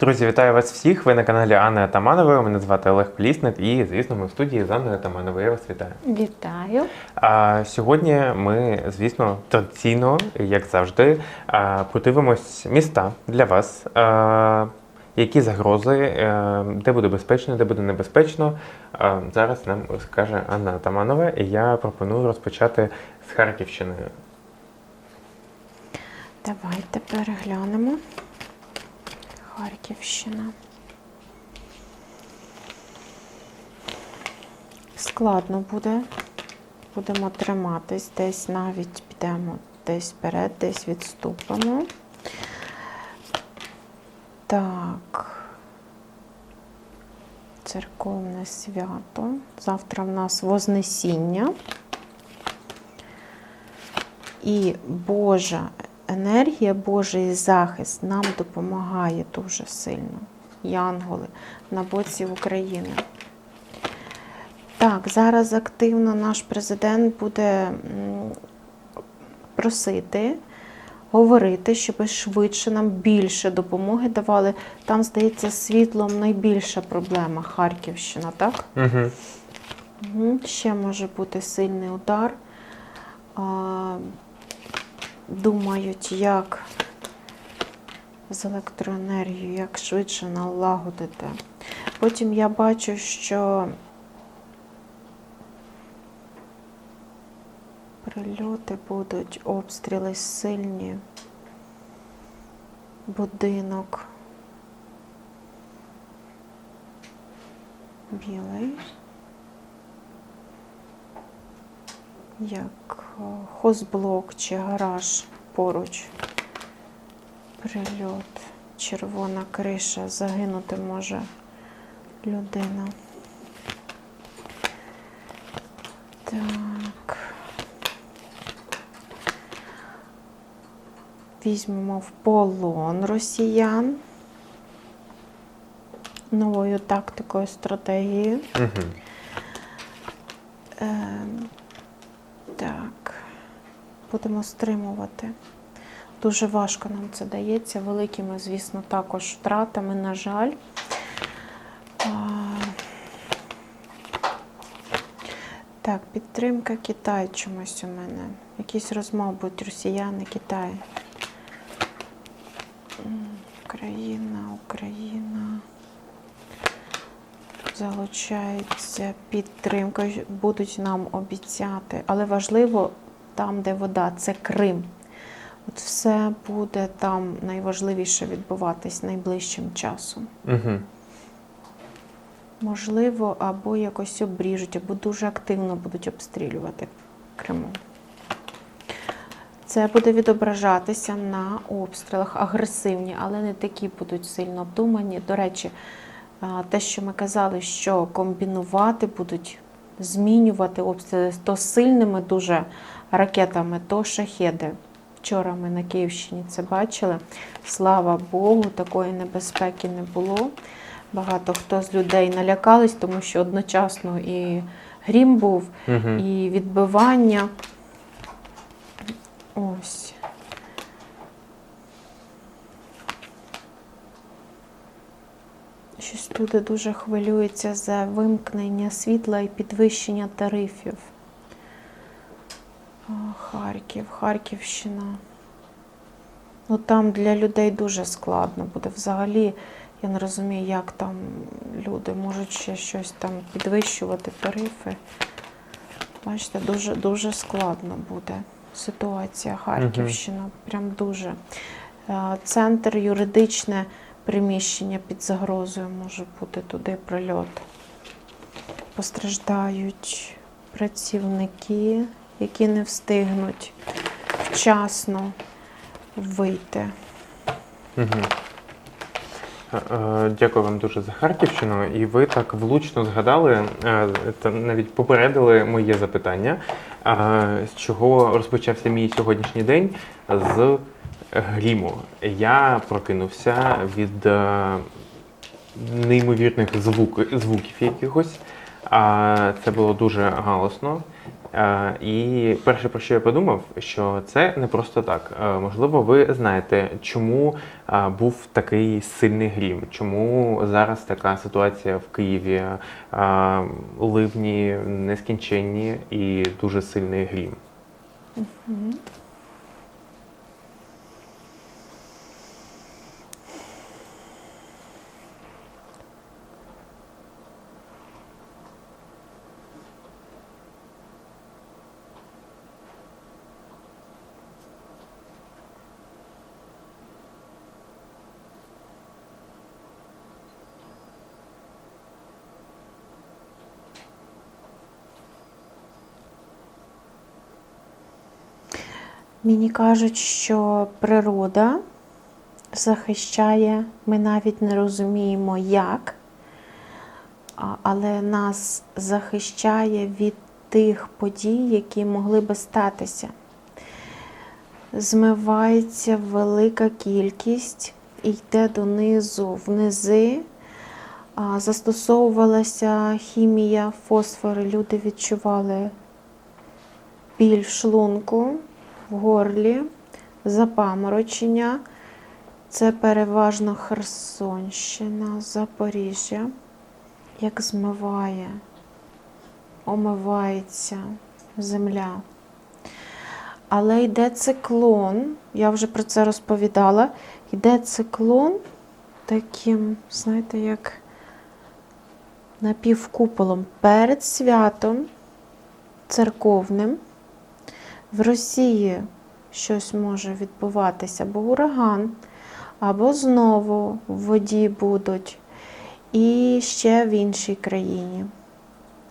Друзі, вітаю вас всіх. Ви на каналі Анни Атаманової. Мене звати Олег Колісник і, звісно, ми в студії з Анною Атамановою. Я вас вітаю. Вітаю. А сьогодні ми, звісно, традиційно, як завжди, а, подивимось міста для вас. А, які загрози, е, де буде безпечно, де буде небезпечно. Зараз нам розкаже Анна Атаманова, і я пропоную розпочати з Харківщини. Давайте переглянемо. Харківщина. Складно буде. Будемо триматись, десь навіть підемо десь вперед, десь відступимо. Так. Церковне свято. Завтра в нас Вознесіння. І Божа енергія, Божий захист нам допомагає дуже сильно. Янголи на боці України. Так, зараз активно наш президент буде просити, говорити, щоб швидше нам більше допомоги давали. Там, здається, світлом найбільша проблема Харківщина, так? Угу. Ще може бути сильний удар. Думають, як з електроенергією, як швидше налагодити. Потім я бачу, що прильоти будуть, обстріли сильні, будинок. Білий. Як е, хозблок чи гараж поруч. Прильот, червона криша, загинути може людина. Так. Візьмемо в полон росіян новою тактикою, стратегією. Угу. Ем, будемо стримувати. Дуже важко нам це дається, великими, звісно, також втратами, на жаль. Так, підтримка Китаю чомусь у мене. Якісь розмови будуть росіяни, Китай. Україна, Україна. Залучається підтримка, будуть нам обіцяти. Але важливо там, де вода, це Крим. От все буде там найважливіше відбуватись найближчим часом. Угу. Можливо, або якось обріжуть, або дуже активно будуть обстрілювати Криму. Це буде відображатися на обстрілах агресивні, але не такі будуть сильно обдумані. До речі, те, що ми казали, що комбінувати будуть, змінювати обстріли то сильними дуже ракетами, то шахеди. Вчора ми на Київщині це бачили. Слава Богу, такої небезпеки не було. Багато хто з людей налякались, тому що одночасно і грім був, Угу. і відбивання. Ось. Щось люди дуже хвилюються за вимкнення світла і підвищення тарифів. Харків, Харківщина. Ну там для людей дуже складно буде. Взагалі, я не розумію, як там люди можуть ще щось там підвищувати тарифи. Бачите, дуже, дуже складно буде ситуація Харківщина. Прям дуже. Е, Центр юридичне приміщення під загрозою може бути туди прильот. Постраждають працівники, які не встигнуть вчасно вийти. Угу. Дякую вам дуже за Харківщину. І ви так влучно згадали е, навіть попередили моє запитання, з чого розпочався мій сьогоднішній день з гріму. Я прокинувся від неймовірних звук, звуків якихось. Це було дуже галосно. І перше, про що я подумав, що це не просто так. Е, Можливо, ви знаєте, чому був такий сильний грім, чому зараз така ситуація в Києві, ливні, нескінченні і дуже сильний грім. Мені кажуть, що природа захищає, ми навіть не розуміємо як, але нас захищає від тих подій, які могли би статися. Змивається велика кількість і йде донизу внизи. Застосовувалася хімія, фосфори, люди відчували біль в шлунку, в горлі, запаморочення. Це переважно Херсонщина, Запоріжжя. Як змиває, омивається земля. Але йде циклон, я вже про це розповідала. Йде циклон таким, знаєте, як напівкуполом перед святом церковним. В Росії щось може відбуватися, або ураган, або знову в воді будуть. І ще в іншій країні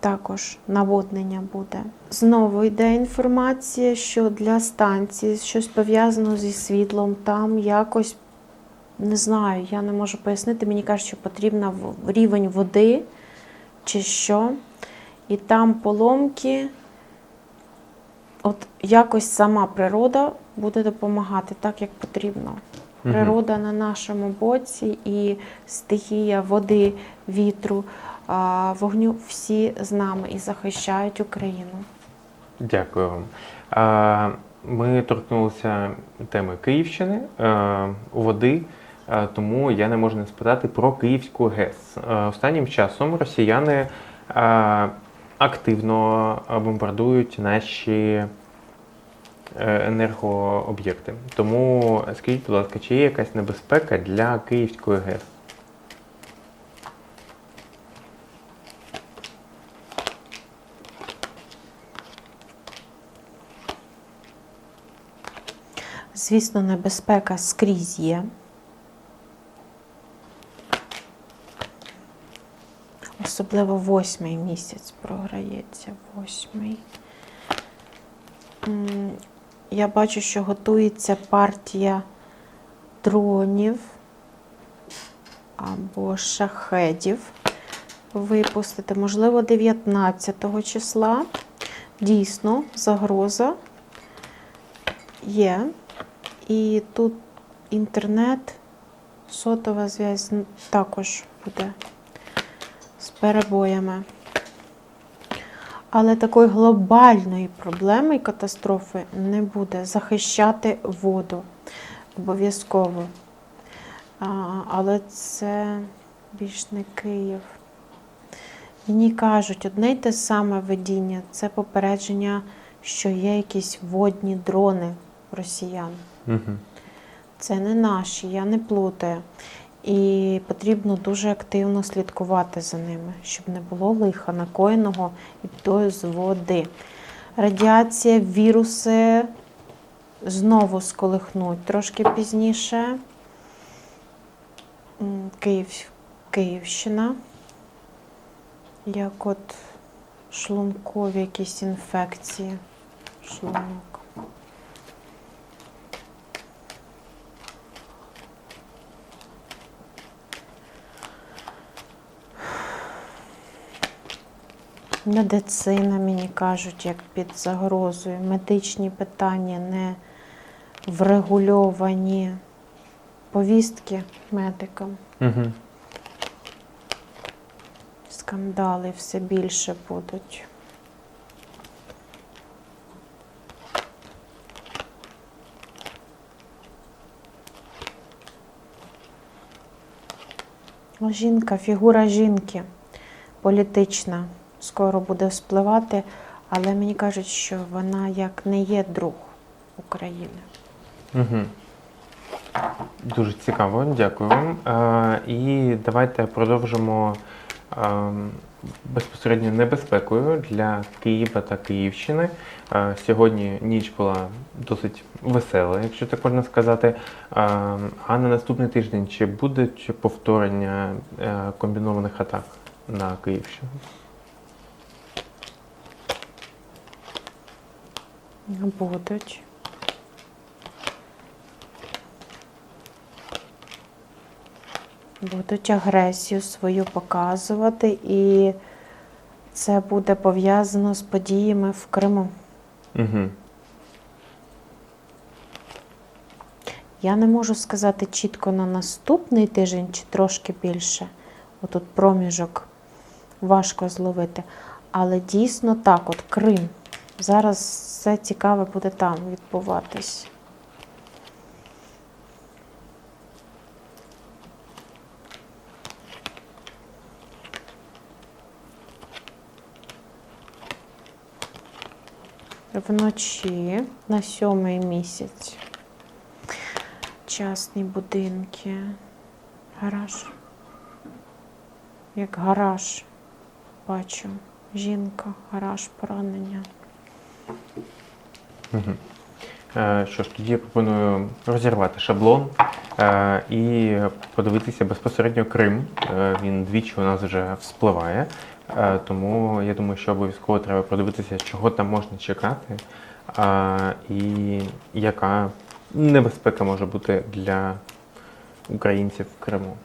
також наводнення буде. Знову йде інформація, що для станції щось пов'язано зі світлом, там якось не знаю, я не можу пояснити. Мені кажуть, що потрібна в- рівень води чи що. І там поломки. От якось сама природа буде допомагати так, як потрібно. Природа на нашому боці і стихія води, вітру, вогню всі з нами і захищають Україну. Дякую вам. Ми торкнулися теми Київщини, е, води, е, тому я не можу не спитати про Київську ГЕС. Е, Останнім часом росіяни активно бомбардують наші е, енергооб'єкти. Тому скажіть, будь ласка, чи є якась небезпека для Київської ГЕС? Звісно, небезпека скрізь є. Особливо восьмий місяць програється. Восьмий. Я бачу, що готується партія дронів або шахедів випустити. Можливо, 19 числа. Дійсно, загроза є. І тут інтернет, сотова зв'язь також буде з перебоями. Але такої глобальної проблеми і катастрофи не буде. Захищати воду обов'язково. Але це більш не Київ. Мені кажуть, одне й те саме видіння це попередження, що є якісь водні дрони росіян. Угу. Це не наші, я не плутаю. І потрібно дуже активно слідкувати за ними, щоб не було лиха накоєного водою з води. Радіація, віруси знову сколихнуть трошки пізніше. Київ, Київщина. Як от шлункові якісь інфекції. Шлунок. Медицина, мені кажуть, як під загрозою. Медичні питання не врегульовані повістки медикам. Угу. Скандали все більше будуть. Жінка, фігура жінки політична скоро буде вспливати, але мені кажуть, що вона як не є друг України. Угу. Дуже цікаво, дякую вам. Е, і давайте продовжимо е, безпосередньо небезпекою для Києва та Київщини. Е, сьогодні ніч була досить весела, якщо так можна сказати. Е, а на наступний тиждень чи будуть повторення е, комбінованих атак на Київщину? Будуть. Будуть агресію свою показувати, і це буде пов'язано з подіями в Криму. Угу. Я не можу сказати чітко на наступний тиждень чи трошки більше. Отут проміжок важко зловити. Але дійсно так, от Крим. Зараз все цікаве буде там відбуватись. Вночі на сьомий місяць. Частні будинки. Гараж. Як гараж. Бачу. Жінка, гараж, поранення. Е, Що ж, тоді я пропоную розірвати шаблон е, і подивитися безпосередньо Крим. Е, Він двічі у нас вже вспливає. Тому я думаю, що обов'язково треба подивитися, чого там можна чекати, і яка небезпека може бути для українців в Криму.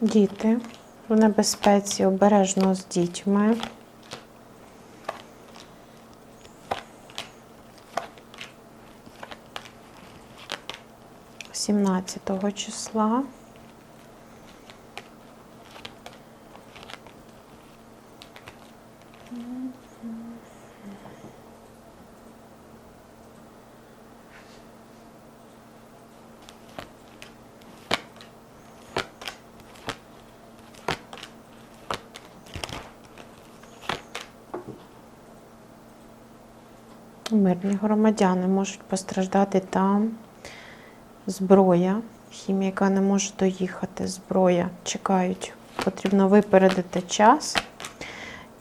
Діти в небезпеці обережно з дітьми. Сімнадцятого числа. Мирні громадяни можуть постраждати там. Зброя, хіміка не може доїхати, зброя чекають. Потрібно випередити час.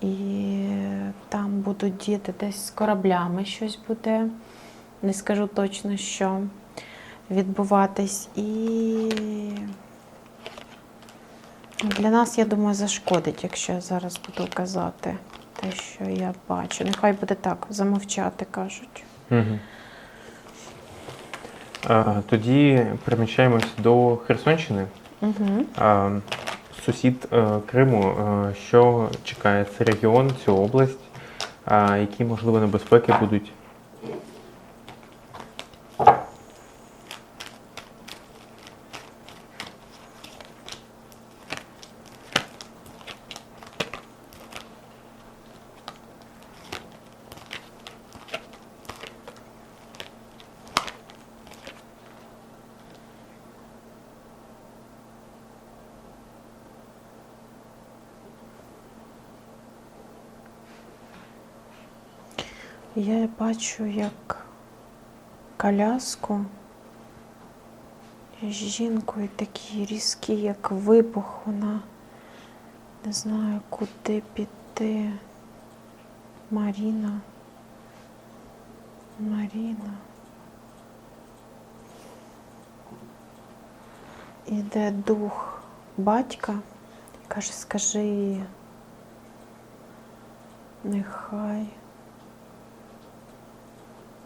І там будуть діти десь з кораблями щось буде. Не скажу точно, що відбуватись. І для нас, я думаю, зашкодить, якщо я зараз буду казати те, що я бачу. Нехай буде так, замовчати кажуть. Угу. Тоді переміщаємось до Херсонщини. Угу. А, Сусід а, Криму, а, що чекає цей регіон, цю область, а, які можливо небезпеки будуть? Я бачу, як коляску з жінкою такі різкі, як вибух, вона не знаю, куди піти. Маріна. Маріна. Іде дух батька, каже, скажи, нехай.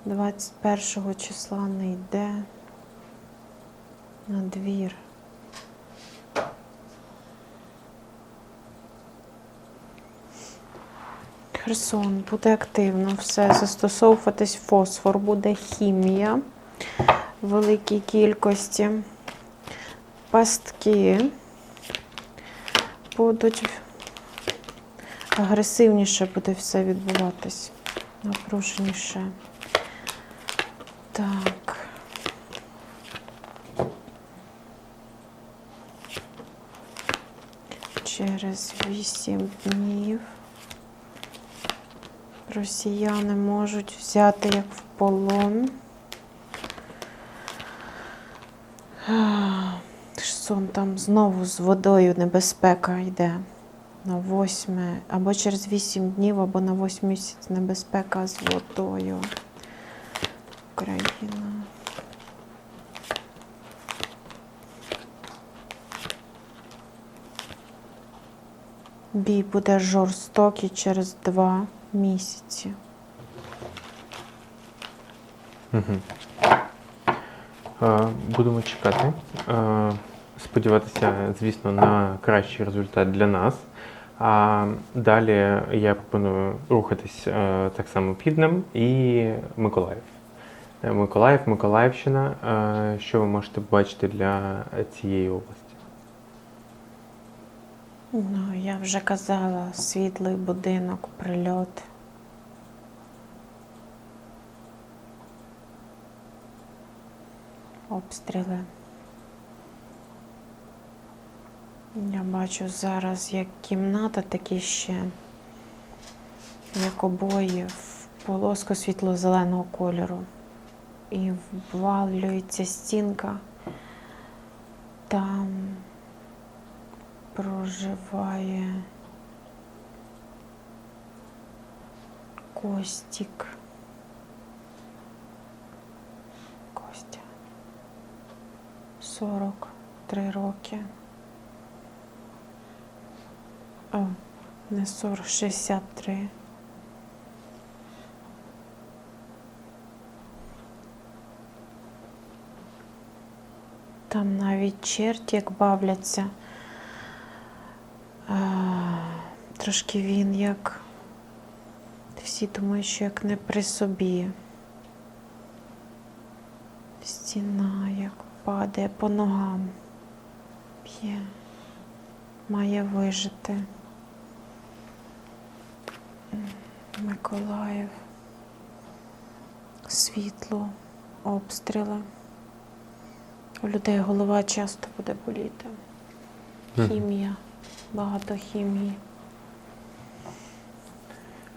21 числа не йде на двір. Херсон буде активно все застосовуватись фосфор, буде хімія в великій кількості. Пастки будуть агресивніше буде все відбуватись, напруженіше. Так. Через вісім днів росіяни можуть взяти як в полон. Сон там знову з водою небезпека йде. На восьме, або через вісім днів, або на восьмий місяць небезпека з водою. Україна. Бій буде жорстокий через два місяці. Угу. Будемо чекати. Сподіватися, звісно, на кращий результат для нас. А далі я пропоную рухатись е, так само Півднем і Миколаїв. Е, Миколаїв, Миколаївщина. Е, Що ви можете побачити для цієї області? Ну, я вже казала, світлий будинок, прильот. Обстріли. Я бачу зараз як кімната такі ще, як обої в полоску світло-зеленого кольору. І ввалюється стінка. Там проживає Костік. Костя. 43 роки. О, не 40, 63. Там навіть черті як бавляться. А, трошки він як. Всі думають, що як не при собі. Стіна як падає по ногам. П'є. Має вижити. Миколаїв. Світло, обстріли. У людей голова часто буде боліти. Хімія, багато хімії.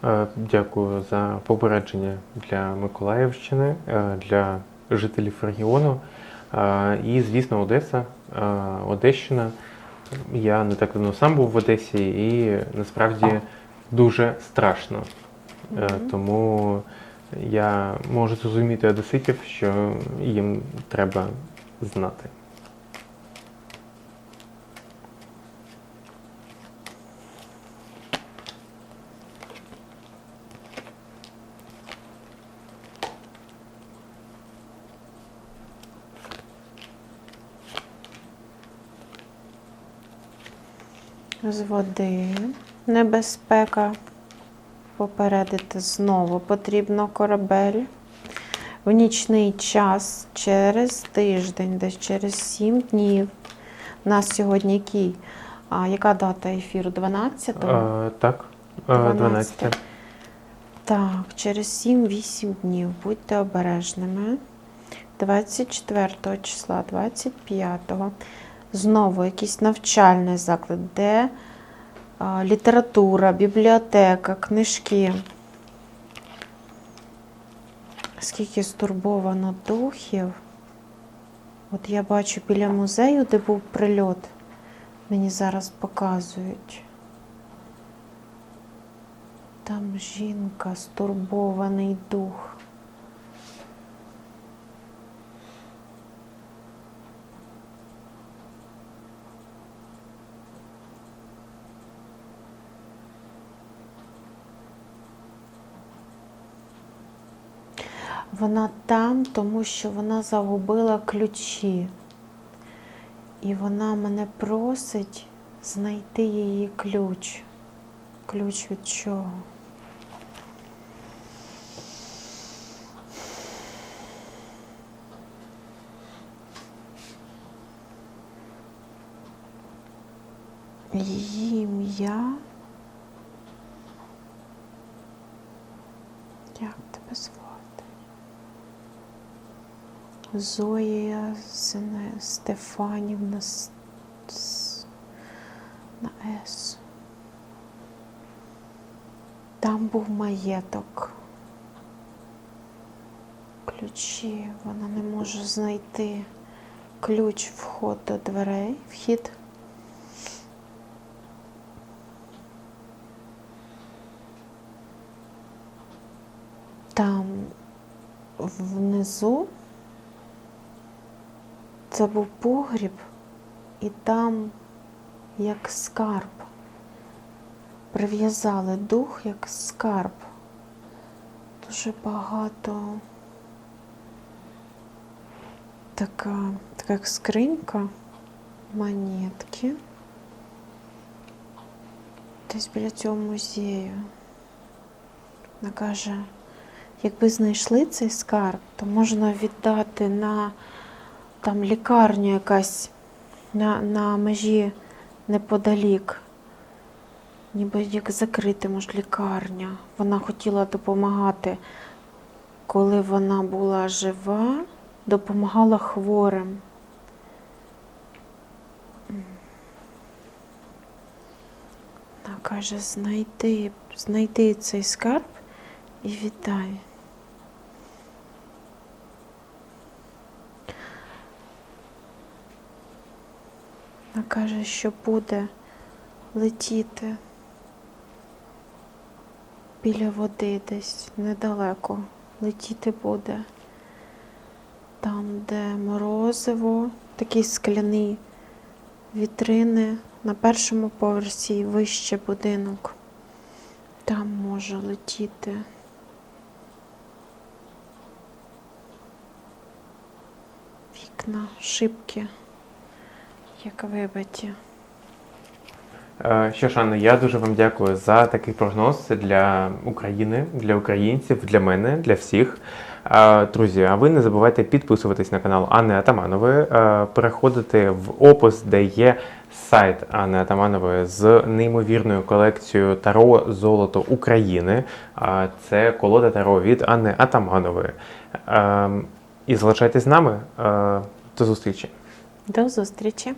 Е, Дякую за попередження для Миколаївщини, е, для жителів регіону. Е, І, звісно, Одеса, Одещина. Я не так давно сам був в Одесі і насправді дуже страшно. Тому я можу зрозуміти одеситів, що їм треба знати. З води небезпека. Попередити знову потрібно корабель. В нічний час через тиждень, десь через 7 днів. У нас сьогодні який? А, яка дата ефіру? 12-го? Е, Так, е, 12. Так, через 7-8 днів будьте обережними. 24 числа, 25-го. Знову якийсь навчальний заклад, де а, література, бібліотека, книжки. Скільки стурбовано духів. От я бачу біля музею, де був прильот. Мені зараз показують. Там жінка, стурбований дух. Вона там, тому що вона загубила ключі. І вона мене просить знайти її ключ. Ключ від чого? Її ім'я. Як тебе звати? Зоя Стефанівна на С. Там був маєток. Ключі. Вона не може знайти ключ вход до дверей. Вхід. Там внизу це був погріб, і там як скарб. Прив'язали дух як скарб. Дуже багато така, така як скринька, монетки. Десь біля цього музею. Вона каже, якби знайшли цей скарб, то можна віддати на там лікарню якась на, на межі неподалік. Ніби як закрити, може, лікарня. Вона хотіла допомагати, коли вона була жива, допомагала хворим. Вона каже, знайди, знайди цей скарб і віддай. Вона каже, що буде летіти біля води десь недалеко. Летіти буде. Там, де морозиво, такі скляні вітрини на першому поверсі вище будинок. Там може летіти. Вікна, шибки, як вибиті. Е, Що ж, Анна, я дуже вам дякую за такий прогноз для України, для українців, для мене, для всіх. Е, Друзі, а ви не забувайте підписуватись на канал Анни Атаманової, е, переходити в опис, де є сайт Анни Атаманової з неймовірною колекцією Таро Золото України. Це колода Таро від Анни Атаманової. Е, І залишайтесь з нами. До зустрічі! До зустрічі!